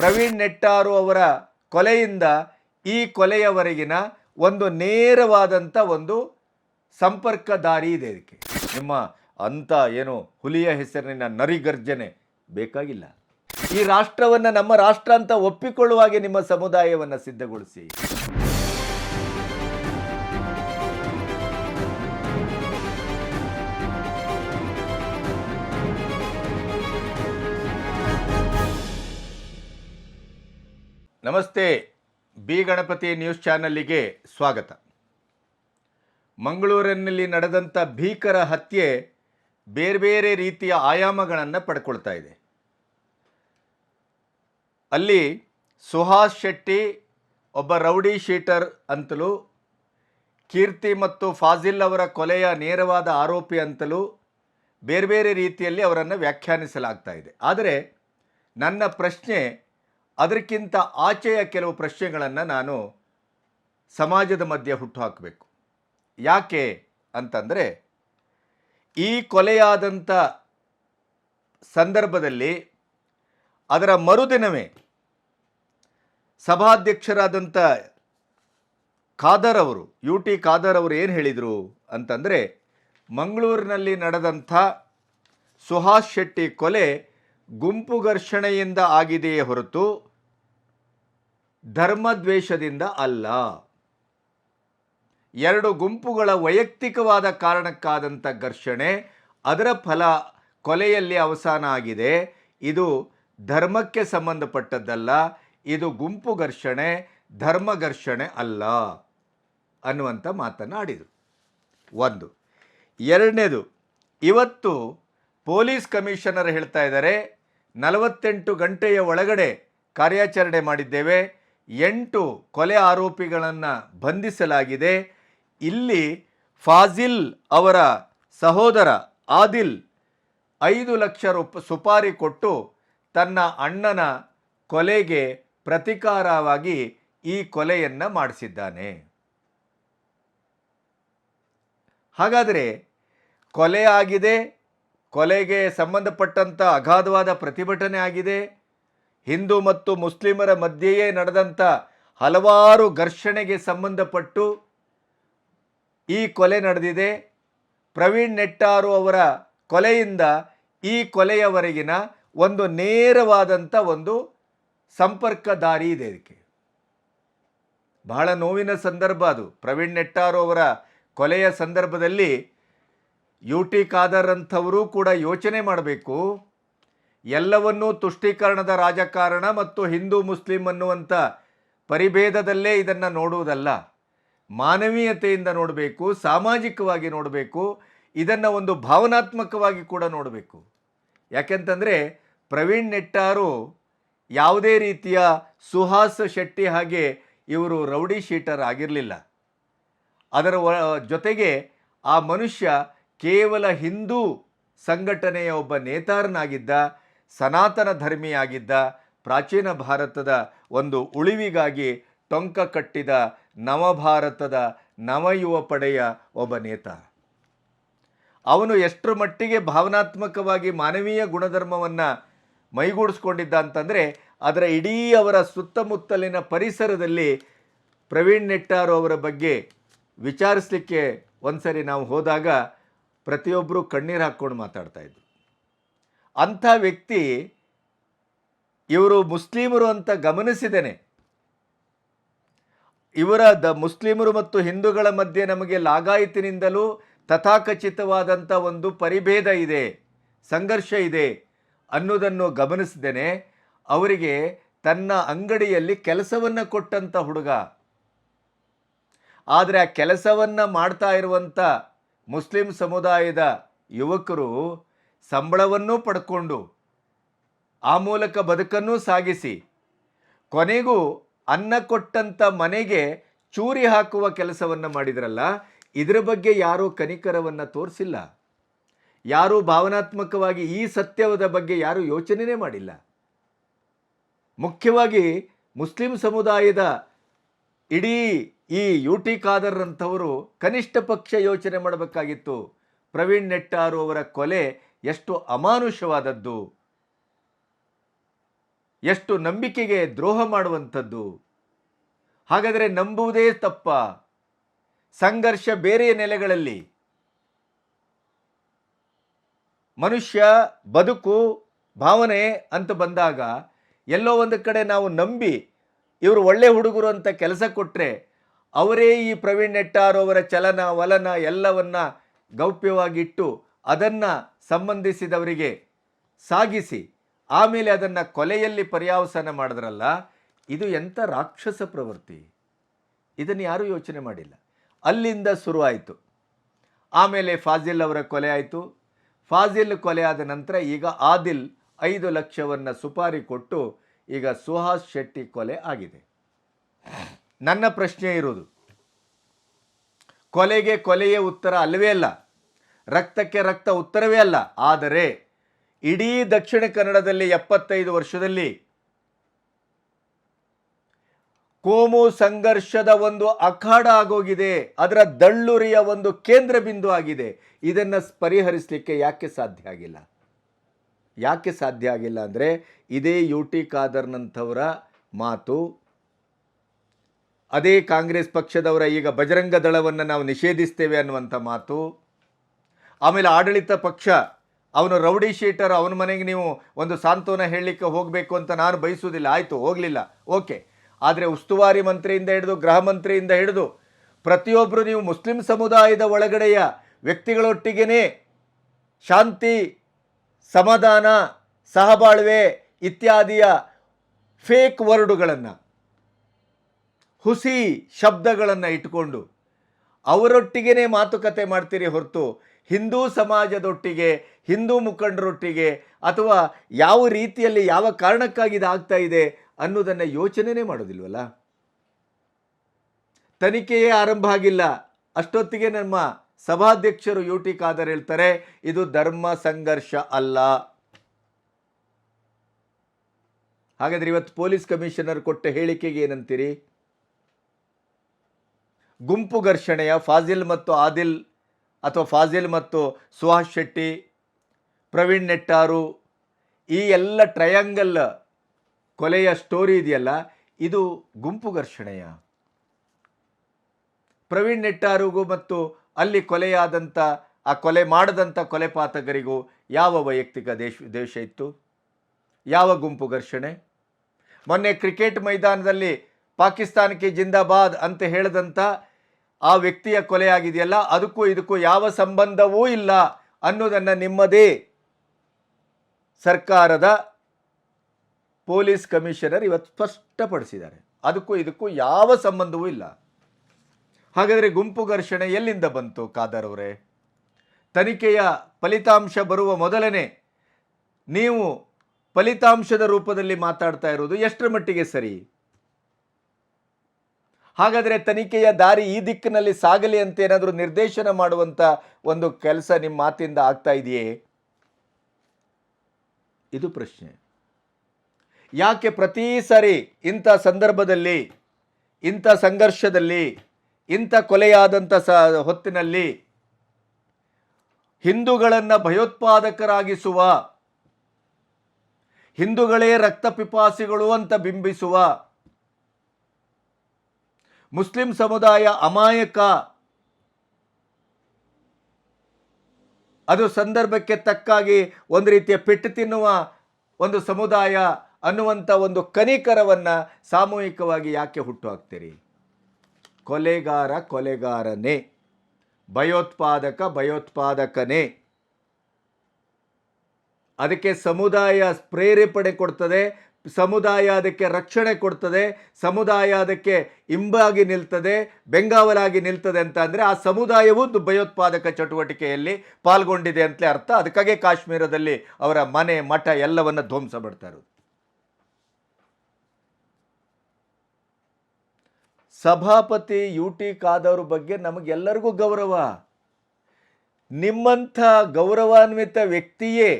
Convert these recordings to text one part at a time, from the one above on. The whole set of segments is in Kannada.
ಪ್ರವೀಣ್ ನೆಟ್ಟಾರು ಅವರ ಕೊಲೆಯಿಂದ ಈ ಕೊಲೆಯವರೆಗಿನ ಒಂದು ನೇರವಾದಂಥ ಒಂದು ಸಂಪರ್ಕ ದಾರಿ ಇದೆ ಇದಕ್ಕೆ. ನಿಮ್ಮ ಅಂಥ ಏನು ಹುಲಿಯ ಹೆಸರಿನ ನರಿಗರ್ಜನೆ ಬೇಕಾಗಿಲ್ಲ. ಈ ರಾಷ್ಟ್ರವನ್ನು ನಮ್ಮ ರಾಷ್ಟ್ರ ಅಂತ ಒಪ್ಪಿಕೊಳ್ಳುವ ಹಾಗೆ ನಿಮ್ಮ ಸಮುದಾಯವನ್ನು ಸಿದ್ಧಗೊಳಿಸಿ. ನಮಸ್ತೆ, ಬಿ ಗಣಪತಿ ನ್ಯೂಸ್ ಚಾನಲ್ಲಿಗೆ ಸ್ವಾಗತ. ಮಂಗಳೂರಿನಲ್ಲಿ ನಡೆದಂಥ ಭೀಕರ ಹತ್ಯೆ ಬೇರೆ ಬೇರೆ ರೀತಿಯ ಆಯಾಮಗಳನ್ನು ಪಡ್ಕೊಳ್ತಾ ಇದೆ. ಅಲ್ಲಿ ಸುಹಾಸ್ ಶೆಟ್ಟಿ ಒಬ್ಬ ರೌಡಿ ಶೀಟರ್ ಅಂತಲೂ, ಕೀರ್ತಿ ಮತ್ತು ಫಾಜಿಲ್ ಅವರ ಕೊಲೆಯ ನೇರವಾದ ಆರೋಪಿ ಅಂತಲೂ ಬೇರೆ ಬೇರೆ ರೀತಿಯಲ್ಲಿ ಅವರನ್ನು ವ್ಯಾಖ್ಯಾನಿಸಲಾಗ್ತಾ ಇದೆ. ಆದರೆ, ನನ್ನ ಪ್ರಶ್ನೆ ಅದಕ್ಕಿಂತ ಆಚೆಯ ಕೆಲವು ಪ್ರಶ್ನೆಗಳನ್ನು ನಾನು ಸಮಾಜದ ಮಧ್ಯೆ ಹುಟ್ಟುಹಾಕಬೇಕು. ಯಾಕೆ ಅಂತಂದರೆ, ಈ ಕೊಲೆಯಾದಂಥ ಸಂದರ್ಭದಲ್ಲಿ ಅದರ ಮರುದಿನವೇ ಸಭಾಧ್ಯಕ್ಷರಾದಂಥ ಖಾದರ್ ಅವರು, ಯು ಟಿ ಖಾದರ್ ಅವರು ಏನು ಹೇಳಿದರು ಅಂತಂದರೆ, ಮಂಗಳೂರಿನಲ್ಲಿ ನಡೆದಂಥ ಸುಹಾಸ್ ಶೆಟ್ಟಿ ಕೊಲೆ ಗುಂಪು ಘರ್ಷಣೆಯಿಂದ ಆಗಿದೆಯೇ ಹೊರತು ಧರ್ಮದ್ವೇಷದಿಂದ ಅಲ್ಲ. ಎರಡು ಗುಂಪುಗಳ ವೈಯಕ್ತಿಕವಾದ ಕಾರಣಕ್ಕಾದಂಥ ಘರ್ಷಣೆ ಅದರ ಫಲ ಕೊಲೆಯಲ್ಲಿ ಅವಸಾನ ಆಗಿದೆ. ಇದು ಧರ್ಮಕ್ಕೆ ಸಂಬಂಧಪಟ್ಟದ್ದಲ್ಲ, ಇದು ಗುಂಪು ಘರ್ಷಣೆ, ಧರ್ಮ ಘರ್ಷಣೆ ಅಲ್ಲ ಅನ್ನುವಂಥ ಮಾತನ್ನು ಆಡಿದರು. ಒಂದು. ಎರಡನೇದು, ಇವತ್ತು ಪೊಲೀಸ್ ಕಮಿಷನರ್ ಹೇಳ್ತಾ ಇದ್ದಾರೆ, ನಲವತ್ತೆಂಟು ಗಂಟೆಯ ಒಳಗಡೆ ಕಾರ್ಯಾಚರಣೆ ಮಾಡಿದ್ದೇವೆ ಎಂಟು ಕೊಲೆ ಆರೋಪಿಗಳನ್ನು ಬಂಧಿಸಲಾಗಿದೆ. ಇಲ್ಲಿ ಫಾಜಿಲ್ ಅವರ ಸಹೋದರ ಆದಿಲ್ ಐದು ಲಕ್ಷ ರೂಪ, ಸುಪಾರಿ ಕೊಟ್ಟು ತನ್ನ ಅಣ್ಣನ ಕೊಲೆಗೆ ಪ್ರತಿಕಾರವಾಗಿ ಈ ಕೊಲೆಯನ್ನು ಮಾಡಿಸಿದ್ದಾನೆ. ಹಾಗಾದರೆ ಕೊಲೆ ಆಗಿದೆ, ಕೊಲೆಗೆ ಸಂಬಂಧಪಟ್ಟಂಥ ಅಗಾಧವಾದ ಪ್ರತಿಭಟನೆ ಆಗಿದೆ ಹಿಂದೂ ಮತ್ತು ಮುಸ್ಲಿಮರ ಮಧ್ಯೆಯೇ ನಡೆದಂಥ ಹಲವಾರು ಘರ್ಷಣೆಗೆ ಸಂಬಂಧಪಟ್ಟು ಈ ಕೊಲೆ ನಡೆದಿದೆ. ಪ್ರವೀಣ್ ನೆಟ್ಟಾರು ಅವರ ಕೊಲೆಯಿಂದ ಈ ಕೊಲೆಯವರೆಗಿನ ಒಂದು ನೇರವಾದಂಥ ಒಂದು ಸಂಪರ್ಕ ದಾರಿ ಇದೆ ಇದಕ್ಕೆ. ಬಹಳ ನೋವಿನ ಸಂದರ್ಭ ಅದು. ಪ್ರವೀಣ್ ನೆಟ್ಟಾರು ಅವರ ಕೊಲೆಯ ಸಂದರ್ಭದಲ್ಲಿ ಯು ಟಿ ಖಾದರ್ ಅಂಥವರು ಕೂಡ ಯೋಚನೆ ಮಾಡಬೇಕು. ಎಲ್ಲವನ್ನೂ ತುಷ್ಟೀಕರಣದ ರಾಜಕಾರಣ ಮತ್ತು ಹಿಂದೂ ಮುಸ್ಲಿಂ ಅನ್ನುವಂಥ ಪರಿಭೇದದಲ್ಲೇ ಇದನ್ನು ನೋಡುವುದಲ್ಲ. ಮಾನವೀಯತೆಯಿಂದ ನೋಡಬೇಕು, ಸಾಮಾಜಿಕವಾಗಿ ನೋಡಬೇಕು, ಇದನ್ನು ಒಂದು ಭಾವನಾತ್ಮಕವಾಗಿ ಕೂಡ ನೋಡಬೇಕು. ಯಾಕೆಂತಂದರೆ ಪ್ರವೀಣ್ ನೆಟ್ಟಾರು ಯಾವುದೇ ರೀತಿಯ ಸುಹಾಸ್ ಶೆಟ್ಟಿ ಹಾಗೆ ಇವರು ರೌಡಿ ಶೀಟರ್ ಆಗಿರಲಿಲ್ಲ. ಅದರ ಜೊತೆಗೆ ಆ ಮನುಷ್ಯ ಕೇವಲ ಹಿಂದೂ ಸಂಘಟನೆಯ ಒಬ್ಬ ನೇತಾರನಾಗಿದ್ದ ಸನಾತನ ಧರ್ಮಿಯಾಗಿದ್ದ ಪ್ರಾಚೀನ ಭಾರತದ ಒಂದು ಉಳಿವಿಗಾಗಿ ಟೊಂಕ ಕಟ್ಟಿದ ನವಭಾರತದ ನವಯುವ ಪಡೆಯ ಒಬ್ಬ ನೇತ. ಅವನು ಎಷ್ಟರ ಮಟ್ಟಿಗೆ ಭಾವನಾತ್ಮಕವಾಗಿ ಮಾನವೀಯ ಗುಣಧರ್ಮವನ್ನು ಮೈಗೂಡಿಸ್ಕೊಂಡಿದ್ದ ಅಂತಂದರೆ ಅದರ ಇಡೀ ಅವರ ಸುತ್ತಮುತ್ತಲಿನ ಪರಿಸರದಲ್ಲಿ ಪ್ರವೀಣ್ ನೆಟ್ಟಾರು ಅವರ ಬಗ್ಗೆ ವಿಚಾರಿಸಲಿಕ್ಕೆ ಒಂದ್ಸರಿ ನಾವು ಹೋದಾಗ ಪ್ರತಿಯೊಬ್ಬರೂ ಕಣ್ಣೀರು ಹಾಕ್ಕೊಂಡು ಮಾತಾಡ್ತಾ ಇದ್ರು. ಅಂಥ ವ್ಯಕ್ತಿ ಇವರು ಮುಸ್ಲಿಮರು ಅಂತ ಗಮನಿಸಿದ್ದೇನೆ. ಇವರ ದ ಮುಸ್ಲಿಮರು ಮತ್ತು ಹಿಂದೂಗಳ ಮಧ್ಯೆ ನಮಗೆ ಲಾಗಾಯತಿನಿಂದಲೂ ತಥಾಕಚಿತವಾದಂಥ ಒಂದು ಪರಿಭೇದ ಇದೆ, ಸಂಘರ್ಷ ಇದೆ ಅನ್ನೋದನ್ನು ಗಮನಿಸಿದ್ದೇನೆ. ಅವರಿಗೆ ತನ್ನ ಅಂಗಡಿಯಲ್ಲಿ ಕೆಲಸವನ್ನು ಕೊಟ್ಟಂಥ ಹುಡುಗ. ಆದರೆ ಆ ಕೆಲಸವನ್ನು ಮಾಡ್ತಾ ಇರುವಂಥ ಮುಸ್ಲಿಂ ಸಮುದಾಯದ ಯುವಕರು ಸಂಬಳವನ್ನೂ ಪಡ್ಕೊಂಡು ಆ ಮೂಲಕ ಬದುಕನ್ನು ಸಾಗಿಸಿ, ಕೊನೆಗೂ ಅನ್ನ ಕೊಟ್ಟಂಥ ಮನೆಗೆ ಚೂರಿ ಹಾಕುವ ಕೆಲಸವನ್ನು ಮಾಡಿದ್ರಲ್ಲ, ಇದರ ಬಗ್ಗೆ ಯಾರೂ ಕನಿಕರವನ್ನು ತೋರಿಸಿಲ್ಲ. ಯಾರೂ ಭಾವನಾತ್ಮಕವಾಗಿ ಈ ಸತ್ಯವದ ಬಗ್ಗೆ ಯಾರೂ ಯೋಚನೆಯೇ ಮಾಡಿಲ್ಲ. ಮುಖ್ಯವಾಗಿ ಮುಸ್ಲಿಂ ಸಮುದಾಯದ ಇಡೀ ಈ ಯು ಟಿ ಖಾದರ್ ಅಂಥವರು ಕನಿಷ್ಠ ಪಕ್ಷ ಯೋಚನೆ ಮಾಡಬೇಕಾಗಿತ್ತು. ಪ್ರವೀಣ್ ನೆಟ್ಟಾರು ಅವರ ಕೊಲೆ ಎಷ್ಟು ಅಮಾನುಷವಾದದ್ದು, ಎಷ್ಟು ನಂಬಿಕೆಗೆ ದ್ರೋಹ ಮಾಡುವಂಥದ್ದು. ಹಾಗಾದರೆ ನಂಬುವುದೇ ತಪ್ಪ. ಸಂಘರ್ಷ ಬೇರೆ ನೆಲೆಗಳಲ್ಲಿ. ಮನುಷ್ಯ ಬದುಕು, ಭಾವನೆ ಅಂತ ಬಂದಾಗ ಎಲ್ಲೋ ಒಂದು ಕಡೆ ನಾವು ನಂಬಿ ಇವರು ಒಳ್ಳೆ ಹುಡುಗರು ಅಂತ ಕೆಲಸ ಕೊಟ್ಟರೆ ಅವರೇ ಈ ಪ್ರವೀಣ್ ನೆಟ್ಟಾರ್ ಅವರ ಚಲನ, ವಲನ ಎಲ್ಲವನ್ನ ಗೌಪ್ಯವಾಗಿಟ್ಟು ಅದನ್ನು ಸಂಬಂಧಿಸಿದವರಿಗೆ ಸಾಗಿಸಿ, ಆಮೇಲೆ ಅದನ್ನು ಕೊಲೆಯಲ್ಲಿ ಪರ್ಯಾವಸಾನ ಮಾಡಿದ್ರಲ್ಲ, ಇದು ಎಂಥ ರಾಕ್ಷಸ ಪ್ರವೃತ್ತಿ? ಇದನ್ನು ಯಾರೂ ಯೋಚನೆ ಮಾಡಿಲ್ಲ. ಅಲ್ಲಿಂದ ಶುರುವಾಯಿತು. ಆಮೇಲೆ ಫಾಜಿಲ್ ಅವರ ಕೊಲೆ ಆಯಿತು. ಫಾಜಿಲ್ ಕೊಲೆ ಆದ ನಂತರ ಈಗ ಆದಿಲ್ ಐದು ಲಕ್ಷವನ್ನು ಸುಪಾರಿ ಕೊಟ್ಟು ಈಗ ಸುಹಾಸ್ ಶೆಟ್ಟಿ ಕೊಲೆ ಆಗಿದೆ. ನನ್ನ ಪ್ರಶ್ನೆ ಇರುವುದು, ಕೊಲೆಗೆ ಕೊಲೆಯೇ ಉತ್ತರ ಅಲ್ಲವೇ ಅಲ್ಲ? ರಕ್ತಕ್ಕೆ ರಕ್ತ ಉತ್ತರವೇ ಅಲ್ಲ. ಆದರೆ ಇಡೀ ದಕ್ಷಿಣ ಕನ್ನಡದಲ್ಲಿ ಎಪ್ಪತ್ತೈದು ವರ್ಷದಲ್ಲಿ ಕೋಮು ಸಂಘರ್ಷದ ಒಂದು ಅಖಾಡ ಆಗೋಗಿದೆ. ಅದರ ದಳ್ಳುರಿಯ ಒಂದು ಕೇಂದ್ರ ಬಿಂದು ಆಗಿದೆ. ಇದನ್ನು ಪರಿಹರಿಸಲಿಕ್ಕೆ ಯಾಕೆ ಸಾಧ್ಯ ಆಗಿಲ್ಲ? ಯಾಕೆ ಸಾಧ್ಯ ಆಗಿಲ್ಲ ಅಂದರೆ ಇದೇ ಯು ಟಿ ಖಾದರ್ನಂಥವರ ಮಾತು. ಅದೇ ಕಾಂಗ್ರೆಸ್ ಪಕ್ಷದವರ ಈಗ ಬಜರಂಗ ದಳವನ್ನು ನಾವು ನಿಷೇಧಿಸ್ತೇವೆ ಅನ್ನುವಂಥ ಮಾತು. ಆಮೇಲೆ ಆಡಳಿತ ಪಕ್ಷ, ಅವನು ರೌಡಿ ಶೀಟರ್, ಅವನ ಮನೆಗೆ ನೀವು ಒಂದು ಸಾಂತ್ವನ ಹೇಳಲಿಕ್ಕೆ ಹೋಗಬೇಕು ಅಂತ ನಾನು ಬಯಸುವುದಿಲ್ಲ. ಆಯಿತು, ಹೋಗಲಿಲ್ಲ. ಓಕೆ. ಆದರೆ ಉಸ್ತುವಾರಿ ಮಂತ್ರಿಯಿಂದ ಹಿಡಿದು ಗೃಹ ಮಂತ್ರಿಯಿಂದ ಹಿಡಿದು ಪ್ರತಿಯೊಬ್ಬರು ನೀವು ಮುಸ್ಲಿಂ ಸಮುದಾಯದ ಒಳಗಡೆಯ ವ್ಯಕ್ತಿಗಳೊಟ್ಟಿಗೇ ಶಾಂತಿ, ಸಮಾಧಾನ, ಸಹಬಾಳ್ವೆ ಇತ್ಯಾದಿಯ ಫೇಕ್ ವರ್ಡುಗಳನ್ನು ಹುಸಿ ಶಬ್ದಗಳನ್ನು ಇಟ್ಕೊಂಡು ಅವರೊಟ್ಟಿಗೇ ಮಾತುಕತೆ ಮಾಡ್ತೀರಿ ಹೊರತು ಹಿಂದೂ ಸಮಾಜದೊಟ್ಟಿಗೆ, ಹಿಂದೂ ಮುಖಂಡರೊಟ್ಟಿಗೆ ಅಥವಾ ಯಾವ ರೀತಿಯಲ್ಲಿ ಯಾವ ಕಾರಣಕ್ಕಾಗಿ ಇದು ಆಗ್ತಾ ಇದೆ ಅನ್ನೋದನ್ನು ಯೋಚನೆನೇ ಮಾಡೋದಿಲ್ವಲ್ಲ? ತನಿಖೆಯೇ ಆರಂಭ ಆಗಿಲ್ಲ. ಅಷ್ಟೊತ್ತಿಗೆ ನಮ್ಮ ಸಭಾಧ್ಯಕ್ಷರು ಯು ಟಿ ಹೇಳ್ತಾರೆ, ಇದು ಧರ್ಮ ಸಂಘರ್ಷ ಅಲ್ಲ. ಹಾಗಾದ್ರೆ ಇವತ್ತು ಪೊಲೀಸ್ ಕಮಿಷನರ್ ಕೊಟ್ಟ ಹೇಳಿಕೆಗೆ ಏನಂತೀರಿ? ಗುಂಪು ಘರ್ಷಣೆಯ, ಫಾಜಿಲ್ ಮತ್ತು ಆದಿಲ್ ಅಥವಾ ಫಾಜಿಲ್ ಮತ್ತು ಸುಹಾಸ್ ಶೆಟ್ಟಿ, ಪ್ರವೀಣ್ ನೆಟ್ಟಾರು, ಈ ಎಲ್ಲ ಟ್ರಯಾಂಗಲ್ ಕೊಲೆಯ ಸ್ಟೋರಿ ಇದೆಯಲ್ಲ, ಇದು ಗುಂಪು ಘರ್ಷಣೆಯ. ಪ್ರವೀಣ್ ನೆಟ್ಟಾರಿಗೂ ಮತ್ತು ಅಲ್ಲಿ ಕೊಲೆಯಾದಂಥ, ಆ ಕೊಲೆ ಮಾಡದಂಥ ಕೊಲೆಪಾತಕರಿಗೂ ಯಾವ ವೈಯಕ್ತಿಕ ದೇಶ ದೇಶ ಇತ್ತು? ಯಾವ ಗುಂಪು ಘರ್ಷಣೆ? ಮೊನ್ನೆ ಕ್ರಿಕೆಟ್ ಮೈದಾನದಲ್ಲಿ ಪಾಕಿಸ್ತಾನಕ್ಕೆ ಜಿಂದಾಬಾದ್ ಅಂತ ಹೇಳಿದಂಥ ಆ ವ್ಯಕ್ತಿಯ ಕೊಲೆಯಾಗಿದೆಯಲ್ಲ, ಅದಕ್ಕೂ ಇದಕ್ಕೂ ಯಾವ ಸಂಬಂಧವೂ ಇಲ್ಲ ಅನ್ನೋದನ್ನು ನಿಮ್ಮದೇ ಸರ್ಕಾರದ ಪೊಲೀಸ್ ಕಮಿಷನರ್ ಇವತ್ತು ಸ್ಪಷ್ಟಪಡಿಸಿದ್ದಾರೆ. ಅದಕ್ಕೂ ಇದಕ್ಕೂ ಯಾವ ಸಂಬಂಧವೂ ಇಲ್ಲ. ಹಾಗಾದರೆ ಗುಂಪು ಘರ್ಷಣೆ ಎಲ್ಲಿಂದ ಬಂತು ಖಾದರ್ ಅವರೇ? ತನಿಖೆಯ ಫಲಿತಾಂಶ ಬರುವ ಮೊದಲನೇ ನೀವು ಫಲಿತಾಂಶದ ರೂಪದಲ್ಲಿ ಮಾತಾಡ್ತಾ ಇರೋದು ಎಷ್ಟರ ಮಟ್ಟಿಗೆ ಸರಿ? ಹಾಗಾದರೆ ತನಿಖೆಯ ದಾರಿ ಈ ದಿಕ್ಕಿನಲ್ಲಿ ಸಾಗಲಿ ಅಂತ ಏನಾದರೂ ನಿರ್ದೇಶನ ಮಾಡುವಂಥ ಒಂದು ಕೆಲಸ ನಿಮ್ಮ ಮಾತಿಂದ ಆಗ್ತಾ ಇದೆಯೇ? ಇದು ಪ್ರಶ್ನೆ. ಯಾಕೆ ಪ್ರತಿ ಸಾರಿ ಇಂಥ ಸಂದರ್ಭದಲ್ಲಿ, ಇಂಥ ಸಂಘರ್ಷದಲ್ಲಿ, ಇಂಥ ಕೊಲೆಯಾದಂಥ ಸ ಹೊತ್ತಿನಲ್ಲಿ ಹಿಂದೂಗಳನ್ನು ಭಯೋತ್ಪಾದಕರಾಗಿಸುವ, ಹಿಂದೂಗಳೇ ರಕ್ತ ಪಿಪಾಸಿಗಳು ಅಂತ ಬಿಂಬಿಸುವ ಮುಸ್ಲಿಂ ಸಮುದಾಯ ಅಮಾಯಕ. ಅದು ಸಂದರ್ಭಕ್ಕೆ ತಕ್ಕಾಗಿ ಒಂದು ರೀತಿಯ ಪೆಟ್ಟು ತಿನ್ನುವ ಒಂದು ಸಮುದಾಯ ಅನ್ನುವಂಥ ಒಂದು ಕನಿಕರವನ್ನು ಸಾಮೂಹಿಕವಾಗಿ ಯಾಕೆ ಹುಟ್ಟು ಹಾಕ್ತೀರಿ ಕೊಲೆಗಾರ ಕೊಲೆಗಾರನೇ. ಭಯೋತ್ಪಾದಕ ಭಯೋತ್ಪಾದಕನೇ. ಅದಕ್ಕೆ ಸಮುದಾಯ ಪ್ರೇರೇಪಣೆ ಕೊಡ್ತದೆ ಸಮುದಾಯ ಅದಕ್ಕೆ ರಕ್ಷಣೆ ಕೊಡ್ತದೆ, ಸಮುದಾಯ ಅದಕ್ಕೆ ಇಂಬಾಗಿ ನಿಲ್ತದೆ, ಬೆಂಗಾವಲಾಗಿ ನಿಲ್ತದೆ ಅಂತ ಅಂದರೆ ಆ ಸಮುದಾಯವು ಭಯೋತ್ಪಾದಕ ಚಟುವಟಿಕೆಯಲ್ಲಿ ಪಾಲ್ಗೊಂಡಿದೆ ಅಂತಲೇ ಅರ್ಥ. ಅದಕ್ಕಾಗೆ ಕಾಶ್ಮೀರದಲ್ಲಿ ಅವರ ಮನೆ, ಮಠ ಎಲ್ಲವನ್ನು ಧ್ವಂಸ ಮಾಡ್ತಾ ಇರೋದು. ಸಭಾಪತಿ ಯು ಟಿ ಖಾದರ್ ಬಗ್ಗೆ ನಮಗೆಲ್ಲರಿಗೂ ಗೌರವ. ನಿಮ್ಮಂಥ ಗೌರವಾನ್ವಿತ ವ್ಯಕ್ತಿಯೇ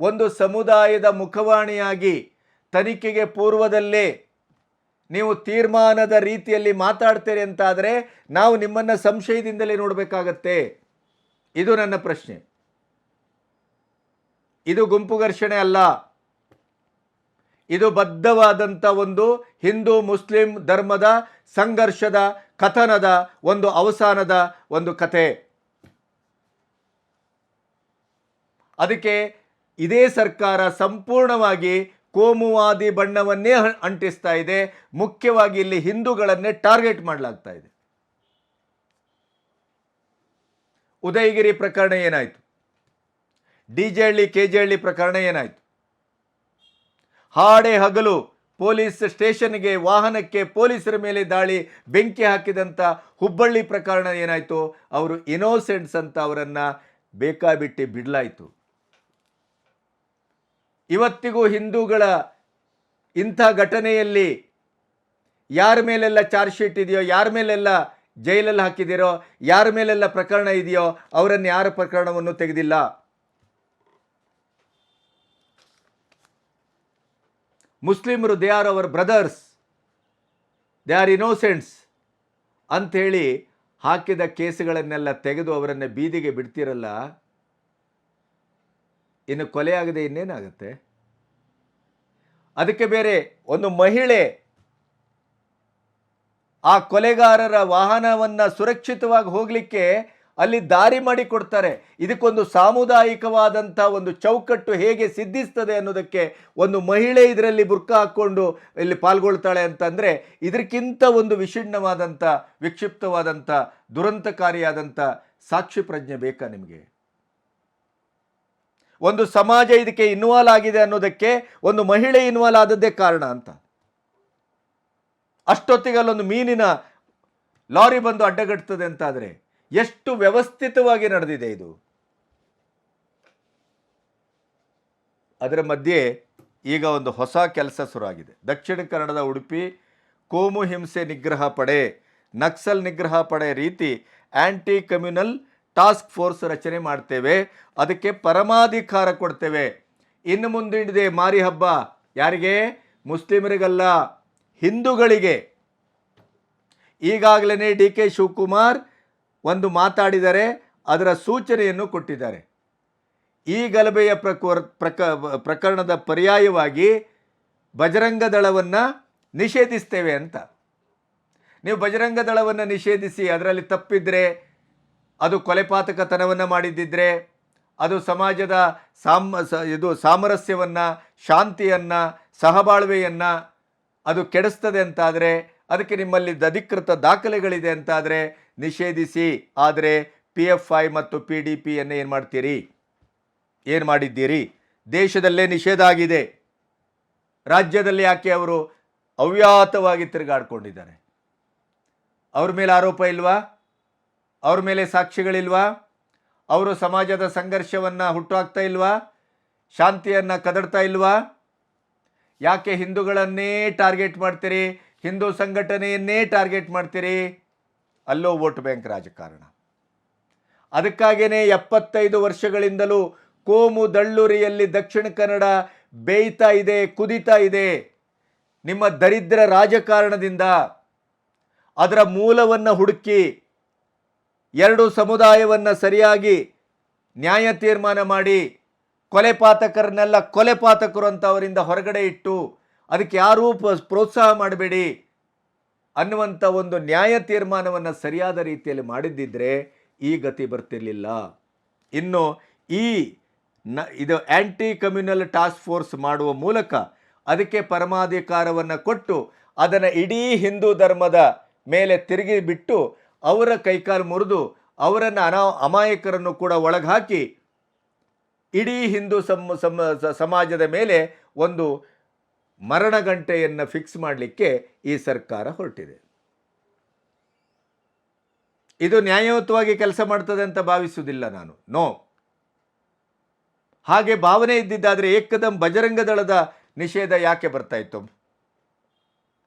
ಒಂದು ಸಮುದಾಯದ ಮುಖವಾಣಿಯಾಗಿ ತನಿಖೆಗೆ ಪೂರ್ವದಲ್ಲೇ ನೀವು ತೀರ್ಮಾನದ ರೀತಿಯಲ್ಲಿ ಮಾತಾಡ್ತೀರಿ ಅಂತಾದರೆ ನಾವು ನಿಮ್ಮನ್ನು ಸಂಶಯದಿಂದಲೇ ನೋಡಬೇಕಾಗತ್ತೆ. ಇದು ನನ್ನ ಪ್ರಶ್ನೆ. ಇದು ಗುಂಪು ಘರ್ಷಣೆ ಅಲ್ಲ. ಇದು ಬದ್ಧವಾದಂಥ ಒಂದು ಹಿಂದೂ ಮುಸ್ಲಿಂ ಧರ್ಮದ ಸಂಘರ್ಷದ, ಕಥನದ ಒಂದು ಅವಸಾನದ ಒಂದು ಕತೆ ಅದಕ್ಕೆ ಇದೇ ಸರ್ಕಾರ ಸಂಪೂರ್ಣವಾಗಿ ಕೋಮುವಾದಿ ಬಣ್ಣವನ್ನೇ ಅಂಟಿಸ್ತಾ ಇದೆ. ಮುಖ್ಯವಾಗಿ ಇಲ್ಲಿ ಹಿಂದೂಗಳನ್ನೇ ಟಾರ್ಗೆಟ್ ಮಾಡಲಾಗ್ತಾ ಇದೆ. ಉದಯಗಿರಿ ಪ್ರಕರಣ ಏನಾಯಿತು? D J Halli, K J Halli ಪ್ರಕರಣ ಏನಾಯಿತು? ಹಾಡೆ ಹಗಲು ಪೊಲೀಸ್ ಸ್ಟೇಷನ್ಗೆ ವಾಹನಕ್ಕೆ ಪೊಲೀಸರ ಮೇಲೆ ದಾಳಿ, ಬೆಂಕಿ ಹಾಕಿದಂಥ ಹುಬ್ಬಳ್ಳಿ ಪ್ರಕರಣ ಏನಾಯಿತು? ಅವರು ಇನೋಸೆಂಟ್ಸ್ ಅಂತ ಅವರನ್ನು ಬೇಕಾಬಿಟ್ಟಿ ಬಿಡಲಾಯಿತು. ಇವತ್ತಿಗೂ ಹಿಂದೂಗಳ ಇಂಥ ಘಟನೆಯಲ್ಲಿ ಯಾರ ಮೇಲೆಲ್ಲ ಚಾರ್ಜ್ ಶೀಟ್ ಇದೆಯೋ, ಯಾರ ಮೇಲೆಲ್ಲ ಜೈಲಲ್ಲಿ ಹಾಕಿದಿರೋ ಯಾರ ಮೇಲೆಲ್ಲ ಪ್ರಕರಣ ಇದೆಯೋ ಅವರನ್ನು ಯಾರ ಪ್ರಕರಣವನ್ನು ತೆಗೆದಿಲ್ಲ. ಮುಸ್ಲಿಮರು they are our brothers they are innocents ಅಂಥೇಳಿ ಹಾಕಿದ ಕೇಸುಗಳನ್ನೆಲ್ಲ ತೆಗೆದು ಅವರನ್ನು ಬೀದಿಗೆ ಬಿಡ್ತಿರಲ್ಲ ಇನ್ನು ಕೊಲೆಯಾಗದೆ ಇನ್ನೇನಾಗುತ್ತೆ ಅದಕ್ಕೆ ಬೇರೆ ಒಂದು ಮಹಿಳೆ ಆ ಕೊಲೆಗಾರರ ವಾಹನವನ್ನು ಸುರಕ್ಷಿತವಾಗಿ ಹೋಗಲಿಕ್ಕೆ ಅಲ್ಲಿ ದಾರಿ ಮಾಡಿ ಕೊಡ್ತಾರೆ. ಇದಕ್ಕೊಂದು ಸಾಮುದಾಯಿಕವಾದಂಥ ಒಂದು ಚೌಕಟ್ಟು ಹೇಗೆ ಸಿದ್ಧಿಸ್ತದೆ ಅನ್ನೋದಕ್ಕೆ ಒಂದು ಮಹಿಳೆ ಇದರಲ್ಲಿ ಬುರ್ಕ ಹಾಕ್ಕೊಂಡು ಇಲ್ಲಿ ಪಾಲ್ಗೊಳ್ತಾಳೆ ಅಂತಂದರೆ ಇದಕ್ಕಿಂತ ಒಂದು ವಿಷಿಣ್ಣವಾದಂಥ ವಿಕ್ಷಿಪ್ತವಾದಂಥ, ದುರಂತಕಾರಿಯಾದಂಥ ಸಾಕ್ಷಿ ಪ್ರಜ್ಞೆ ಬೇಕಾ ನಿಮಗೆ? ಒಂದು ಸಮಾಜ ಇದಕ್ಕೆ ಇನ್ವಾಲ್ವ್ ಆಗಿದೆ ಅನ್ನೋದಕ್ಕೆ ಒಂದು ಮಹಿಳೆ ಇನ್ವಾಲ್ವ್ ಆದದ್ದೇ ಕಾರಣ ಅಂತ. ಅಷ್ಟೊತ್ತಿಗೆ ಅಲ್ಲೊಂದು ಮೀನಿನ ಲಾರಿ ಬಂದು ಅಡ್ಡಗಟ್ತದೆ ಅಂತಾದರೆ ಎಷ್ಟು ವ್ಯವಸ್ಥಿತವಾಗಿ ನಡೆದಿದೆ ಇದು. ಅದರ ಮಧ್ಯೆ ಈಗ ಒಂದು ಹೊಸ ಕೆಲಸ ಶುರುವಾಗಿದೆ. ದಕ್ಷಿಣ ಕನ್ನಡದ ಉಡುಪಿ ಕೋಮು ಹಿಂಸೆ ನಿಗ್ರಹ ಪಡೆ, ನಕ್ಸಲ್ ನಿಗ್ರಹ ಪಡೆ ರೀತಿ ಆ್ಯಂಟಿ ಕಮ್ಯುನಲ್ ಟಾಸ್ಕ್ ಫೋರ್ಸ್ ರಚನೆ ಮಾಡ್ತೇವೆ. ಅದಕ್ಕೆ ಪರಮಾಧಿಕಾರ ಕೊಡ್ತೇವೆ. ಇನ್ನು ಮುಂದಿಡಿದೆ ಮಾರಿ ಹಬ್ಬ. ಯಾರಿಗೆ? ಮುಸ್ಲಿಮರಿಗಲ್ಲ, ಹಿಂದೂಗಳಿಗೆ. ಈಗಾಗಲೇ ಡಿ ಕೆ ಶಿವಕುಮಾರ್ ಒಂದು ಮಾತಾಡಿದರೆ, ಅದರ ಸೂಚನೆಯನ್ನು ಕೊಟ್ಟಿದ್ದಾರೆ. ಈ ಗಲಭೆಯ ಪ್ರಕೋರ್ ಪ್ರಕ, ಪ್ರಕರಣದ ಪರ್ಯಾಯವಾಗಿ ಬಜರಂಗ ದಳವನ್ನು ನಿಷೇಧಿಸ್ತೇವೆ ಅಂತ. ನೀವು ಬಜರಂಗ ದಳವನ್ನು ನಿಷೇಧಿಸಿ, ಅದರಲ್ಲಿ ತಪ್ಪಿದ್ರೆ ಅದು ಕೊಲೆಪಾತಕತನವನ್ನು ಮಾಡಿದ್ದಿದ್ರೆ ಅದು ಸಮಾಜದ ಸಾಮ ಇದು ಸಾಮರಸ್ಯವನ್ನು, ಶಾಂತಿಯನ್ನು, ಸಹಬಾಳ್ವೆಯನ್ನು ಅದು ಕೆಡಿಸ್ತದೆ ಅಂತಾದರೆ, ಅದಕ್ಕೆ ನಿಮ್ಮಲ್ಲಿ ಅಧಿಕೃತ ದಾಖಲೆಗಳಿದೆ ಅಂತಾದರೆ ನಿಷೇಧಿಸಿ. ಆದರೆ ಪಿ ಎಫ್ ಐ ಮತ್ತು ಪಿ ಡಿ ಪಿಯನ್ನು ಏನು ಮಾಡ್ತೀರಿ? ಏನು ಮಾಡಿದ್ದೀರಿ? ದೇಶದಲ್ಲೇ ನಿಷೇಧ ಆಗಿದೆ. ರಾಜ್ಯದಲ್ಲಿ ಯಾಕೆ ಅವರು ಅವ್ಯಾತವಾಗಿ ತಿರುಗಾಡ್ಕೊಂಡಿದ್ದಾರೆ? ಅವ್ರ ಮೇಲೆ ಆರೋಪ ಇಲ್ವಾ? ಅವ್ರ ಮೇಲೆ ಸಾಕ್ಷಿಗಳಿಲ್ವಾ? ಅವರು ಸಮಾಜದ ಸಂಘರ್ಷವನ್ನು ಹುಟ್ಟುಹಾಕ್ತಾ ಇಲ್ವಾ? ಶಾಂತಿಯನ್ನು ಕದಡ್ತಾ ಇಲ್ವಾ? ಯಾಕೆ ಹಿಂದೂಗಳನ್ನೇ ಟಾರ್ಗೆಟ್ ಮಾಡ್ತೀರಿ? ಹಿಂದೂ ಸಂಘಟನೆಯನ್ನೇ ಟಾರ್ಗೆಟ್ ಮಾಡ್ತೀರಿ? ಅಲ್ಲೋ ವೋಟ್ ಬ್ಯಾಂಕ್ ರಾಜಕಾರಣ. ಅದಕ್ಕಾಗೇ ಎಪ್ಪತ್ತೈದು ವರ್ಷಗಳಿಂದಲೂ ಕೋಮು ದಳ್ಳೂರಿಯಲ್ಲಿ ದಕ್ಷಿಣ ಕನ್ನಡ ಬೇಯ್ತಾ ಇದೆ, ಕುದಿತಾ ಇದೆ. ನಿಮ್ಮ ದರಿದ್ರ ರಾಜಕಾರಣದಿಂದ ಅದರ ಮೂಲವನ್ನು ಹುಡುಕಿ ಎರಡು ಸಮುದಾಯವನ್ನು ಸರಿಯಾಗಿ ನ್ಯಾಯ ತೀರ್ಮಾನ ಮಾಡಿ ಕೊಲೆಪಾತಕರನ್ನೆಲ್ಲ ಕೊಲೆಪಾತಕರು ಅಂತ ಅವರಿಂದ ಹೊರಗಡೆ ಇಟ್ಟು ಅದಕ್ಕೆ ಯಾರೂ ಪ್ರೋತ್ಸಾಹ ಮಾಡಬೇಡಿ ಅನ್ನುವಂಥ ಒಂದು ನ್ಯಾಯ ತೀರ್ಮಾನವನ್ನು ಸರಿಯಾದ ರೀತಿಯಲ್ಲಿ ಮಾಡಿದ್ದಿದ್ರೆ ಈ ಗತಿ ಬರ್ತಿರಲಿಲ್ಲ. ಇನ್ನು ಈ ನ, ಇದು ಆ್ಯಂಟಿ ಕಮ್ಯುನಲ್ ಟಾಸ್ಕ್ ಫೋರ್ಸ್ ಮಾಡುವ ಮೂಲಕ ಅದಕ್ಕೆ ಪರಮಾಧಿಕಾರವನ್ನು ಕೊಟ್ಟು ಅದನ್ನು ಇಡೀ ಹಿಂದೂ ಧರ್ಮದ ಮೇಲೆ ತಿರುಗಿ ಬಿಟ್ಟು ಅವರ ಕೈಕಾಲು ಮುರಿದು ಅವರನ್ನು ಅನಾ, ಅಮಾಯಕರನ್ನು ಕೂಡ ಒಳಗಾಕಿ ಇಡೀ ಹಿಂದೂ ಸಮ ಸಮ ಸಮಾಜದ ಮೇಲೆ ಒಂದು ಮರಣಗಂಟೆಯನ್ನು ಫಿಕ್ಸ್ ಮಾಡಲಿಕ್ಕೆ ಈ ಸರ್ಕಾರ ಹೊರಟಿದೆ. ಇದು ನ್ಯಾಯಯುತವಾಗಿ ಕೆಲಸ ಮಾಡ್ತದೆ ಅಂತ ಭಾವಿಸುವುದಿಲ್ಲ ನಾನು. ನೋ ಹಾಗೆ ಭಾವನೆ ಇದ್ದಿದ್ದಾದರೆ ಏಕದಂ ಬಜರಂಗ ದಳದ ನಿಷೇಧ ಯಾಕೆ ಬರ್ತಾ ಇತ್ತು?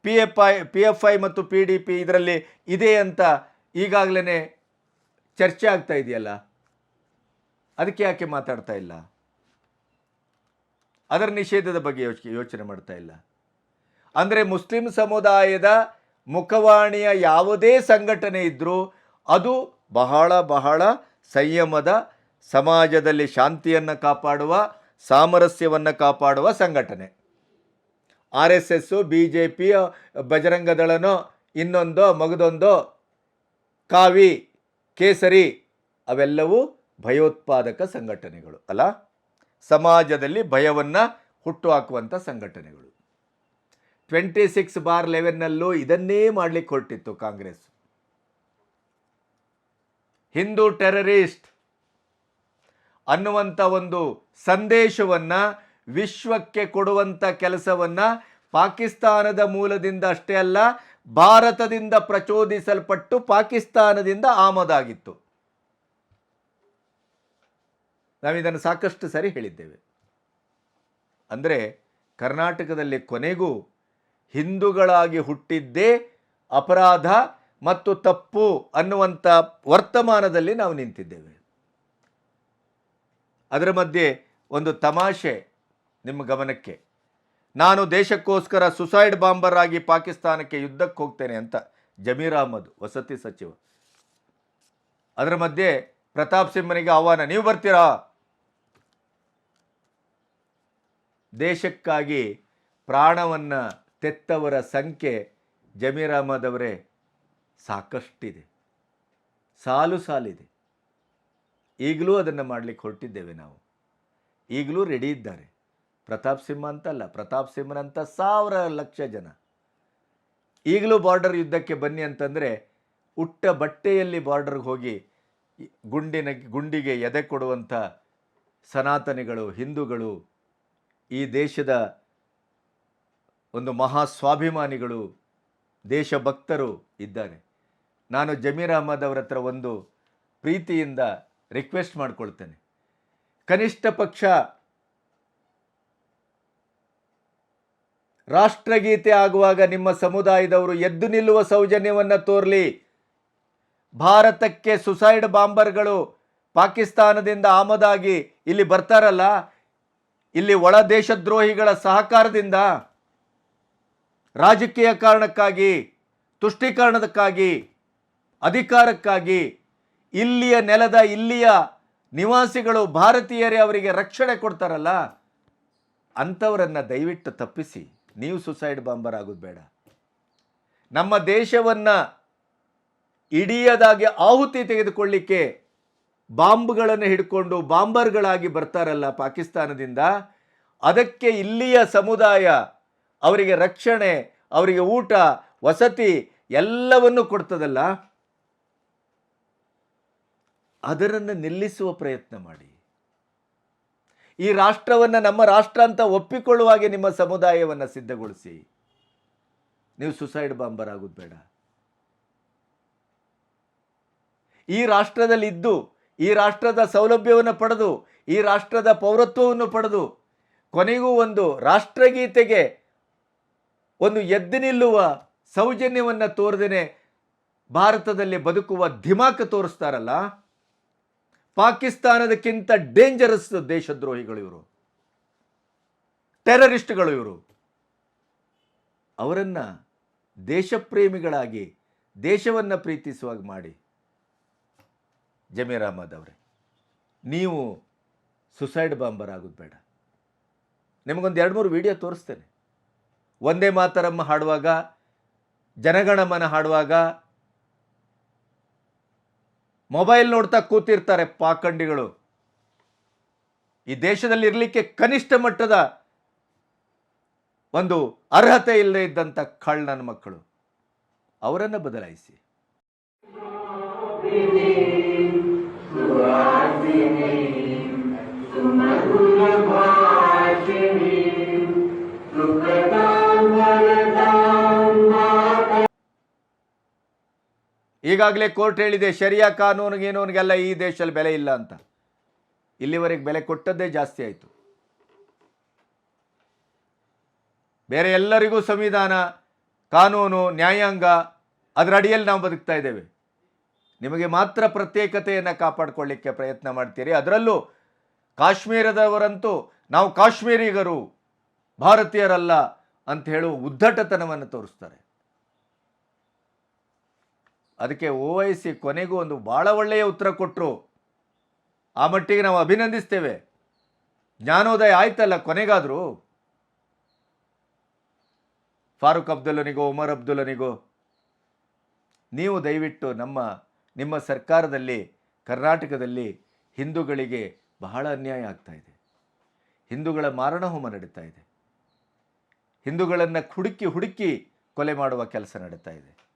P F I P F I ಮತ್ತು ಪಿ ಡಿ ಪಿ ಇದರಲ್ಲಿ ಇದೆ ಅಂತ ಈಗಾಗಲೇ ಚರ್ಚೆ ಆಗ್ತಾ ಇದೆಯಲ್ಲ? ಅದಕ್ಕೆ ಯಾಕೆ ಮಾತಾಡ್ತಾ ಇಲ್ಲ? ಅದರ ನಿಷೇಧದ ಬಗ್ಗೆ ಯೋಚನೆ ಯೋಚನೆ ಮಾಡ್ತಾ ಇಲ್ಲ. ಅಂದರೆ ಮುಸ್ಲಿಂ ಸಮುದಾಯದ ಮುಖವಾಣಿಯ ಯಾವುದೇ ಸಂಘಟನೆ ಇದ್ದರೂ ಅದು ಬಹಳ ಬಹಳ ಸಂಯಮದ ಸಮಾಜದಲ್ಲಿ ಶಾಂತಿಯನ್ನು ಕಾಪಾಡುವ, ಸಾಮರಸ್ಯವನ್ನು ಕಾಪಾಡುವ ಸಂಘಟನೆ. R S S, B J P ಬಜರಂಗದಳನೋ ಇನ್ನೊಂದೋ, ಮಗದೊಂದೋ ಕಾವಿ, ಕೇಸರಿ ಅವೆಲ್ಲವೂ ಭಯೋತ್ಪಾದಕ ಸಂಘಟನೆಗಳು ಅಲ್ಲ? ಸಮಾಜದಲ್ಲಿ ಭಯವನ್ನು ಹುಟ್ಟುಹಾಕುವಂಥ ಸಂಘಟನೆಗಳು. ಟ್ವೆಂಟಿ ಸಿಕ್ಸ್ ಬಾರ್ ಲೆವೆನ್ನಲ್ಲೂ ಇದನ್ನೇ ಮಾಡಲಿಕ್ಕೆ ಹೊರಟಿತ್ತು ಕಾಂಗ್ರೆಸ್. ಹಿಂದೂ ಟೆರರಿಸ್ಟ್ ಅನ್ನುವಂಥ ಒಂದು ಸಂದೇಶವನ್ನು, ವಿಶ್ವಕ್ಕೆ ಕೊಡುವಂಥ ಕೆಲಸವನ್ನು ಪಾಕಿಸ್ತಾನದ ಮೂಲದಿಂದ ಅಷ್ಟೇ ಅಲ್ಲ ಭಾರತದಿಂದ ಪ್ರಚೋದಿಸಲ್ಪಟ್ಟು ಪಾಕಿಸ್ತಾನದಿಂದ ಆಮದಾಗಿತ್ತು. ನಾವಿದನ್ನು ಸಾಕಷ್ಟು ಸರಿ ಹೇಳಿದ್ದೇವೆ. ಅಂದರೆ ಕರ್ನಾಟಕದಲ್ಲಿ ಕೊನೆಗೂ ಹಿಂದೂಗಳಾಗಿ ಹುಟ್ಟಿದ್ದೇ ಅಪರಾಧ ಮತ್ತು ತಪ್ಪು ಅನ್ನುವಂಥ ವರ್ತಮಾನದಲ್ಲಿ ನಾವು ನಿಂತಿದ್ದೇವೆ. ಅದರ ಮಧ್ಯೆ ಒಂದು ತಮಾಷೆ ನಿಮ್ಮ ಗಮನಕ್ಕೆ. ನಾನು ದೇಶಕ್ಕೋಸ್ಕರ ಸುಸೈಡ್ ಬಾಂಬರ್ ಆಗಿ ಪಾಕಿಸ್ತಾನಕ್ಕೆ ಯುದ್ಧಕ್ಕೆ ಹೋಗ್ತೇನೆ ಅಂತ ಜಮೀರ್ ಅಹಮದ್, ವಸತಿ ಸಚಿವ. ಅದರ ಮಧ್ಯೆ ಪ್ರತಾಪ್ ಸಿಂಹನಿಗೆ ಆಹ್ವಾನ, ನೀವು ಬರ್ತೀರಾ? ದೇಶಕ್ಕಾಗಿ ಪ್ರಾಣವನ್ನು ತೆತ್ತವರ ಸಂಖ್ಯೆ ಜಮೀರ್ ಅಹಮದ್ ಅವರೇ ಸಾಕಷ್ಟಿದೆ. ಸಾಲು ಸಾಲಿದೆ. ಈಗಲೂ ಅದನ್ನು ಮಾಡಲಿಕ್ಕೆ ಹೊರಟಿದ್ದೇವೆ ನಾವು. ಈಗಲೂ ರೆಡಿ ಇದ್ದಾರೆ. ಪ್ರತಾಪ್ ಸಿಂಹ ಅಂತಲ್ಲ, ಪ್ರತಾಪ್ ಸಿಂಹನಂತ ಸಾವಿರ ಲಕ್ಷ ಜನ. ಈಗಲೂ ಬಾರ್ಡರ್ ಯುದ್ಧಕ್ಕೆ ಬನ್ನಿ ಅಂತಂದರೆ ಉಟ್ಟ ಬಟ್ಟೆಯಲ್ಲಿ ಬಾರ್ಡರ್ಗೆ ಹೋಗಿ ಗುಂಡಿನ, ಗುಂಡಿಗೆ ಎದೆ ಕೊಡುವಂಥ ಸನಾತನಿಗಳು, ಹಿಂದೂಗಳು, ಈ ದೇಶದ ಒಂದು ಮಹಾ ಸ್ವಾಭಿಮಾನಿಗಳು, ದೇಶಭಕ್ತರು ಇದ್ದಾರೆ. ನಾನು ಜಮೀರ್ ಅಹಮದ್ ಅವರ ಹತ್ರ ಒಂದು ಪ್ರೀತಿಯಿಂದ ರಿಕ್ವೆಸ್ಟ್ ಮಾಡಿಕೊಳ್ತೇನೆ. ಕನಿಷ್ಠ ಪಕ್ಷ ರಾಷ್ಟ್ರಗೀತೆ ಆಗುವಾಗ ನಿಮ್ಮ ಸಮುದಾಯದವರು ಎದ್ದು ನಿಲ್ಲುವ ಸೌಜನ್ಯವನ್ನು ತೋರಲಿ. ಭಾರತಕ್ಕೆ ಸುಸೈಡ್ ಬಾಂಬರ್ಗಳು ಪಾಕಿಸ್ತಾನದಿಂದ ಆಮದಾಗಿ ಇಲ್ಲಿ ಬರ್ತಾರಲ್ಲ, ಇಲ್ಲಿ ಒಳ ದೇಶದ್ರೋಹಿಗಳ ಸಹಕಾರದಿಂದ, ರಾಜಕೀಯ ಕಾರಣಕ್ಕಾಗಿ, ತುಷ್ಟೀಕರಣಕ್ಕಾಗಿ, ಅಧಿಕಾರಕ್ಕಾಗಿ ಇಲ್ಲಿಯ ನೆಲದ ಇಲ್ಲಿಯ ನಿವಾಸಿಗಳು ಭಾರತೀಯರೇ ಅವರಿಗೆ ರಕ್ಷಣೆ ಕೊಡ್ತಾರಲ್ಲ, ಅಂಥವರನ್ನು ದಯವಿಟ್ಟು ತಪ್ಪಿಸಿ. ನೀವು ಸುಸೈಡ್ ಬಾಂಬರ್ ಆಗೋದು ಬೇಡ. ನಮ್ಮ ದೇಶವನ್ನು ಇಡಿಯದಾಗಿ ಆಹುತಿ ತೆಗೆದುಕೊಳ್ಳಿಕ್ಕೆ ಬಾಂಬ್ಗಳನ್ನು ಹಿಡ್ಕೊಂಡು ಬಾಂಬರ್ಗಳಾಗಿ ಬರ್ತಾರಲ್ಲ ಪಾಕಿಸ್ತಾನದಿಂದ, ಅದಕ್ಕೆ ಇಲ್ಲಿಯ ಸಮುದಾಯ ಅವರಿಗೆ ರಕ್ಷಣೆ, ಅವರಿಗೆ ಊಟ, ವಸತಿ ಎಲ್ಲವನ್ನು ಕೊಡ್ತದಲ್ಲ? ಅದರನ್ನು ನಿಲ್ಲಿಸುವ ಪ್ರಯತ್ನ ಮಾಡಿ. ಈ ರಾಷ್ಟ್ರವನ್ನು ನಮ್ಮ ರಾಷ್ಟ್ರ ಅಂತ ಒಪ್ಪಿಕೊಳ್ಳುವ ಹಾಗೆ ನಿಮ್ಮ ಸಮುದಾಯವನ್ನು ಸಿದ್ಧಗೊಳಿಸಿ. ನೀವು ಸುಸೈಡ್ ಬಾಂಬರ್ ಆಗೋದು ಬೇಡ. ಈ ರಾಷ್ಟ್ರದಲ್ಲಿ ಇದ್ದು, ಈ ರಾಷ್ಟ್ರದ ಸೌಲಭ್ಯವನ್ನು ಪಡೆದು, ಈ ರಾಷ್ಟ್ರದ ಪೌರತ್ವವನ್ನು ಪಡೆದು, ಕೊನೆಗೂ ಒಂದು ರಾಷ್ಟ್ರಗೀತೆಗೆ ಒಂದು ಎದ್ದು ನಿಲ್ಲುವ ಸೌಜನ್ಯವನ್ನು ತೋರದೇನೆ ಭಾರತದಲ್ಲಿ ಬದುಕುವ ಧಿಮಾಕ ತೋರಿಸ್ತಾರಲ್ಲ? ಪಾಕಿಸ್ತಾನದಕ್ಕಿಂತ ಡೇಂಜರಸ್ ದೇಶದ್ರೋಹಿಗಳು ಇವರು. ಟೆರರಿಸ್ಟ್ಗಳು ಇವರು. ಅವರನ್ನು ದೇಶಪ್ರೇಮಿಗಳಾಗಿ, ದೇಶವನ್ನು ಪ್ರೀತಿಸುವಾಗ ಮಾಡಿ. ಜಮೀರ್ ಅಹಮದ್ ಅವರೇ, ನೀವು ಸುಸೈಡ್ ಬಾಂಬರ್ ಆಗೋದು ಬೇಡ. ನಿಮಗೊಂದು ಎರಡು ಮೂರು ವಿಡಿಯೋ ತೋರಿಸ್ತೇನೆ. ಒಂದೇ ಮಾತರಮ್ಮ ಹಾಡುವಾಗ ಜನಗಣಮನ ಹಾಡುವಾಗ ಮೊಬೈಲ್ ನೋಡ್ತಾ ಕೂತಿರ್ತಾರೆ ಪಾಖಂಡಿಗಳು. ಈ ದೇಶದಲ್ಲಿ ಇರಲಿಕ್ಕೆ ಕನಿಷ್ಠ ಮಟ್ಟದ ಒಂದು ಅರ್ಹತೆ ಇಲ್ಲದೆ ಇದ್ದಂಥ ಕಳ್ಳನ ಮಕ್ಕಳು. ಅವರನ್ನು ಬದಲಾಯಿಸಿ. ಈಗಾಗಲೇ ಕೋರ್ಟ್ ಹೇಳಿದೆ, ಶರಿಯಾ ಕಾನೂನು ಗೀನೂನಿಗೆಲ್ಲ ಈ ದೇಶದಲ್ಲಿ ಬೆಲೆ ಇಲ್ಲ ಅಂತ. ಇಲ್ಲಿವರೆಗೆ ಬೆಲೆ ಕೊಟ್ಟದ್ದೇ ಜಾಸ್ತಿ ಆಯಿತು. ಬೇರೆ ಎಲ್ಲರಿಗೂ ಸಂವಿಧಾನ, ಕಾನೂನು, ನ್ಯಾಯಾಂಗ, ಅದರ ಅಡಿಯಲ್ಲಿ ನಾವು ಬದುಕ್ತಾ ಇದ್ದೇವೆ. ನಿಮಗೆ ಮಾತ್ರ ಪ್ರತ್ಯೇಕತೆಯನ್ನು ಕಾಪಾಡಿಕೊಳ್ಳಿಕ್ಕೆ ಪ್ರಯತ್ನ ಮಾಡ್ತೀರಿ. ಅದರಲ್ಲೂ ಕಾಶ್ಮೀರದವರಂತೂ ನಾವು ಕಾಶ್ಮೀರಿಗರು, ಭಾರತೀಯರಲ್ಲ ಅಂತ ಹೇಳುವ ಉದ್ದಟತನವನ್ನು ತೋರಿಸ್ತಾರೆ. ಅದಕ್ಕೆ ಓ ವೈ ಸಿ ಕೊನೆಗೂ ಒಂದು ಭಾಳ ಒಳ್ಳೆಯ ಉತ್ತರ ಕೊಟ್ಟರು ಆ ಮಟ್ಟಿಗೆ ನಾವು ಅಭಿನಂದಿಸ್ತೇವೆ. ಜ್ಞಾನೋದಯ ಆಯ್ತಲ್ಲ ಕೊನೆಗಾದರೂ? ಫಾರೂಕ್ ಅಬ್ದುಲ್ಲನಿಗೋ, ಉಮರ್ ಅಬ್ದುಲ್ಲನಿಗೋ, ನೀವು ದಯವಿಟ್ಟು ನಮ್ಮ, ನಿಮ್ಮ ಸರ್ಕಾರದಲ್ಲಿ, ಕರ್ನಾಟಕದಲ್ಲಿ ಹಿಂದೂಗಳಿಗೆ ಬಹಳ ಅನ್ಯಾಯ ಆಗ್ತಾ ಇದೆ. ಹಿಂದೂಗಳ ಮಾರಣ ಹೋಮ ನಡೀತಾ ಇದೆ. ಹಿಂದೂಗಳನ್ನು ಹುಡುಕಿ ಹುಡುಕಿ ಕೊಲೆ ಮಾಡುವ ಕೆಲಸ ನಡೀತಾ ಇದೆ.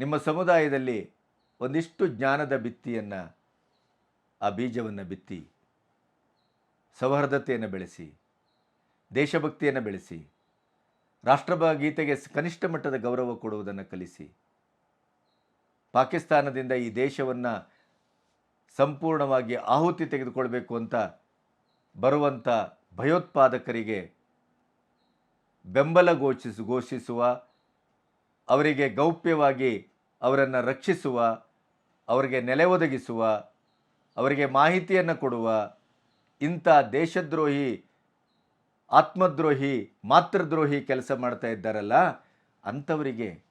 ನಿಮ್ಮ ಸಮುದಾಯದಲ್ಲಿ ಒಂದಿಷ್ಟು ಜ್ಞಾನದ ಬಿತ್ತಿಯನ್ನು ಆ ಬೀಜವನ್ನು ಬಿತ್ತಿ, ಸೌಹಾರ್ದತೆಯನ್ನು ಬೆಳೆಸಿ, ದೇಶಭಕ್ತಿಯನ್ನು ಬೆಳೆಸಿ ರಾಷ್ಟ್ರಗೀತೆಗೆ ಕನಿಷ್ಠ ಮಟ್ಟದ ಗೌರವ ಕೊಡುವುದನ್ನು ಕಲಿಸಿ, ಪಾಕಿಸ್ತಾನದಿಂದ ಈ ದೇಶವನ್ನು ಸಂಪೂರ್ಣವಾಗಿ ಆಹುತಿ ತೆಗೆದುಕೊಳ್ಬೇಕು ಅಂತ ಬರುವಂಥ ಭಯೋತ್ಪಾದಕರಿಗೆ ಬೆಂಬಲ ಘೋಷಿಸು ಘೋಷಿಸುವ, ಅವರಿಗೆ ಗೌಪ್ಯವಾಗಿ ಅವರನ್ನು ರಕ್ಷಿಸುವ, ಅವರಿಗೆ ನೆಲೆ ಒದಗಿಸುವ, ಅವರಿಗೆ ಮಾಹಿತಿಯನ್ನು ಕೊಡುವ ಇಂಥ ದೇಶದ್ರೋಹಿ, ಆತ್ಮದ್ರೋಹಿ ಮಾತೃದ್ರೋಹಿ ಕೆಲಸ ಮಾಡ್ತಾ ಇದ್ದಾರಲ್ಲ, ಅಂಥವರಿಗೆ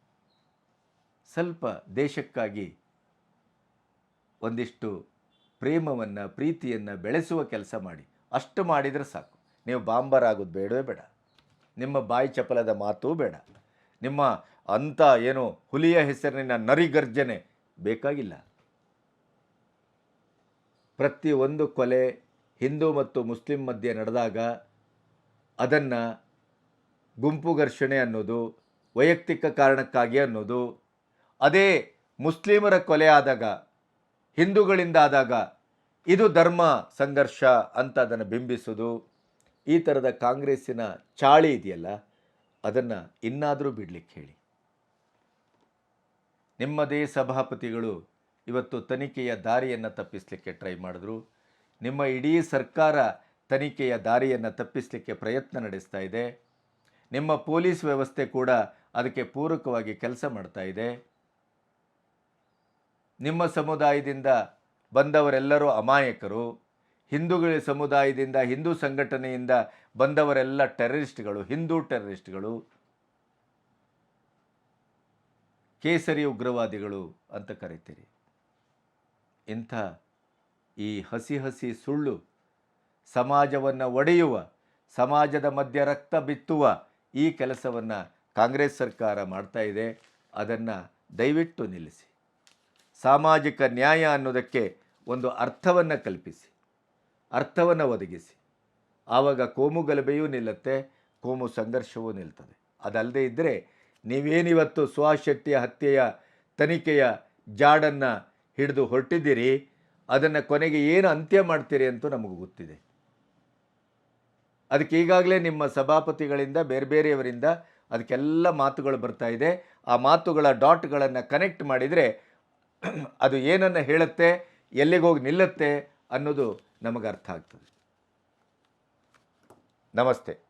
ಸ್ವಲ್ಪ ದೇಶಕ್ಕಾಗಿ ಒಂದಿಷ್ಟು ಪ್ರೇಮವನ್ನು, ಪ್ರೀತಿಯನ್ನು ಬೆಳೆಸುವ ಕೆಲಸ ಮಾಡಿ. ಅಷ್ಟು ಮಾಡಿದರೆ ಸಾಕು. ನೀವು ಬಾಂಬರ್ ಆಗೋದು ಬೇಡವೇ ಬೇಡ. ನಿಮ್ಮ ಬಾಯಿ ಚಪಲದ ಮಾತೂ ಬೇಡ. ನಿಮ್ಮ ಅಂಥ ಏನು ಹುಲಿಯ ಹೆಸರಿನ ನರಿಗರ್ಜನೆ ಬೇಕಾಗಿಲ್ಲ. ಪ್ರತಿಯೊಂದು ಕೊಲೆ ಹಿಂದೂ ಮತ್ತು ಮುಸ್ಲಿಂ ಮಧ್ಯೆ ನಡೆದಾಗ ಅದನ್ನು ಗುಂಪು ಘರ್ಷಣೆ ಅನ್ನೋದು, ವೈಯಕ್ತಿಕ ಕಾರಣಕ್ಕಾಗಿ ಅನ್ನೋದು, ಅದೇ ಮುಸ್ಲಿಮರ ಕೊಲೆ ಆದಾಗ, ಹಿಂದೂಗಳಿಂದ ಆದಾಗ ಇದು ಧರ್ಮ ಸಂಘರ್ಷ ಅಂತ ಅದನ್ನು ಬಿಂಬಿಸೋದು. ಈ ಥರದ ಕಾಂಗ್ರೆಸ್ಸಿನ ಚಾಳಿ ಇದೆಯಲ್ಲ, ಅದನ್ನು ಇನ್ನಾದರೂ ಬಿಡಲಿಕ್ಕೆ ಹೇಳಿ. ನಿಮ್ಮದೇ ಸಭಾಪತಿಗಳು ಇವತ್ತು ತನಿಖೆಯ ದಾರಿಯನ್ನು ತಪ್ಪಿಸಲಿಕ್ಕೆ ಟ್ರೈ ಮಾಡಿದ್ರು. ನಿಮ್ಮ ಇಡೀ ಸರ್ಕಾರ ತನಿಖೆಯ ದಾರಿಯನ್ನು ತಪ್ಪಿಸಲಿಕ್ಕೆ ಪ್ರಯತ್ನ ನಡೆಸ್ತಾ ಇದೆ. ನಿಮ್ಮ ಪೊಲೀಸ್ ವ್ಯವಸ್ಥೆ ಕೂಡ ಅದಕ್ಕೆ ಪೂರಕವಾಗಿ ಕೆಲಸ ಮಾಡ್ತಾ ಇದೆ. ನಿಮ್ಮ ಸಮುದಾಯದಿಂದ ಬಂದವರೆಲ್ಲರೂ ಅಮಾಯಕರು. ಹಿಂದೂಗಳ ಸಮುದಾಯದಿಂದ ಹಿಂದೂ ಸಂಘಟನೆಯಿಂದ ಬಂದವರೆಲ್ಲ ಟೆರರಿಸ್ಟ್ಗಳು, ಹಿಂದೂ ಟೆರರಿಸ್ಟ್ಗಳು. ಕೇಸರಿ ಉಗ್ರವಾದಿಗಳು ಅಂತ ಕರಿತೀರಿ. ಇಂಥ ಈ ಹಸಿ ಹಸಿ ಸುಳ್ಳು ಸಮಾಜವನ್ನು ಒಡೆಯುವ, ಸಮಾಜದ ಮಧ್ಯ ರಕ್ತ ಬಿತ್ತುವ ಈ ಕೆಲಸವನ್ನು ಕಾಂಗ್ರೆಸ್ ಸರ್ಕಾರ ಮಾಡ್ತಾ ಇದೆ. ಅದನ್ನು ದಯವಿಟ್ಟು ನಿಲ್ಲಿಸಿ. ಸಾಮಾಜಿಕ ನ್ಯಾಯ ಅನ್ನೋದಕ್ಕೆ ಒಂದು ಅರ್ಥವನ್ನು ಕಲ್ಪಿಸಿ. ಅರ್ಥವನ್ನು ಒದಗಿಸಿ. ಆವಾಗ ಕೋಮು ಗಲಭೆಯೂ ನಿಲ್ಲುತ್ತೆ, ಕೋಮು ಸಂಘರ್ಷವೂ ನಿಲ್ತದೆ. ಅದಲ್ಲದೆ ಇದ್ದರೆ ನೀವೇನಿವತ್ತು ಸುಹಾಸ್ ಶೆಟ್ಟಿಯ ಹತ್ಯೆಯ ತನಿಖೆಯ ಜಾಡನ್ನು ಹಿಡಿದು ಹೊರಟಿದ್ದೀರಿ? ಅದನ್ನು ಕೊನೆಗೆ ಏನು ಅಂತ್ಯ ಮಾಡ್ತೀರಿ ಅಂತೂ ನಮಗೆ ಗೊತ್ತಿದೆ. ಅದಕ್ಕೆ ಈಗಾಗಲೇ ನಿಮ್ಮ ಸಭಾಪತಿಗಳಿಂದ, ಬೇರೆ ಬೇರೆಯವರಿಂದ ಅದಕ್ಕೆಲ್ಲ ಮಾತುಗಳು ಬರ್ತಾ ಇದೆ. ಆ ಮಾತುಗಳ ಡಾಟ್ಗಳನ್ನು ಕನೆಕ್ಟ್ ಮಾಡಿದರೆ ಅದು ಏನನ್ನು ಹೇಳುತ್ತೆ, ಎಲ್ಲಿಗೋಗಿ ನಿಲ್ಲುತ್ತೆ ಅನ್ನೋದು ನಮಗೆ ಅರ್ಥ ಆಗ್ತದೆ. ನಮಸ್ತೆ.